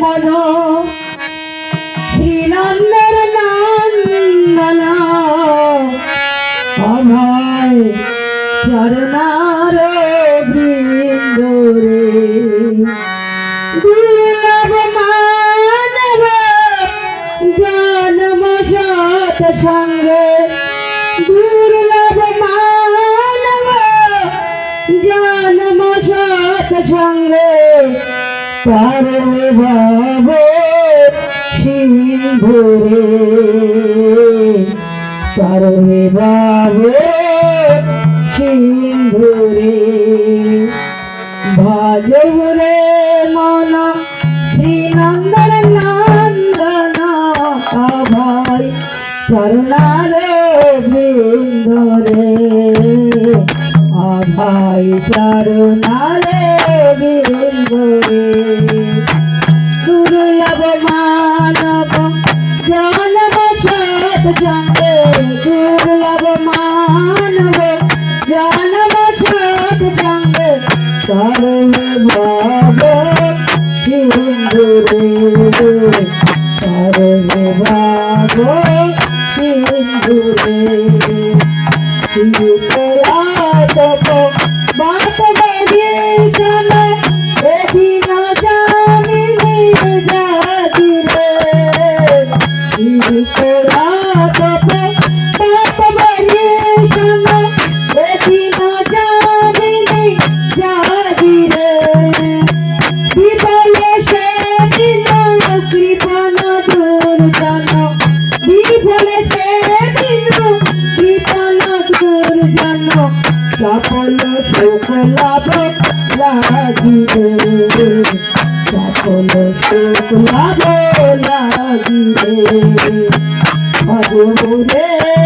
মন। শ্রীনন্দর নন্দন আমায় চরণার বৃন্দরে। দুর্লভ মানব জন্ম সত সঙ্গে। দুর্লভ মানব জন্ম সত সঙ্গে। পারে ভাব সিংহরে পারে ভাব সিংহরে ভজরে মন শ্রীনন্দন নন্দন ভাই চরণার বৃন্দরে আভাই চরণারে সত সঙ্গে দুর্লভ মানব জন্ম সত সঙ্গে করবে ভাব সিন্ধুরে করবে ভাব সিন্ধুরে বাপ লাগিবে সুখ লাভ লাগিবে ভগবরে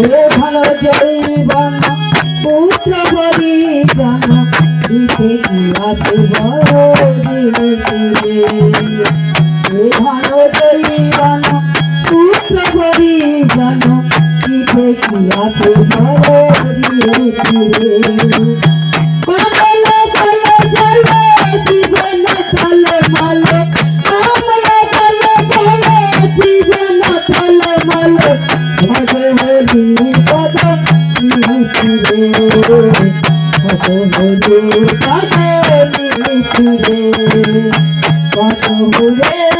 ওরে ভালো জৈবন, পুত্র পরিজন দিতে বড় দিলে ভালো জৈবন, পুত্র পরিজন দিতে বড় দিলে কত হলি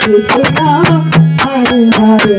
কৃষ্ণ হরে হরে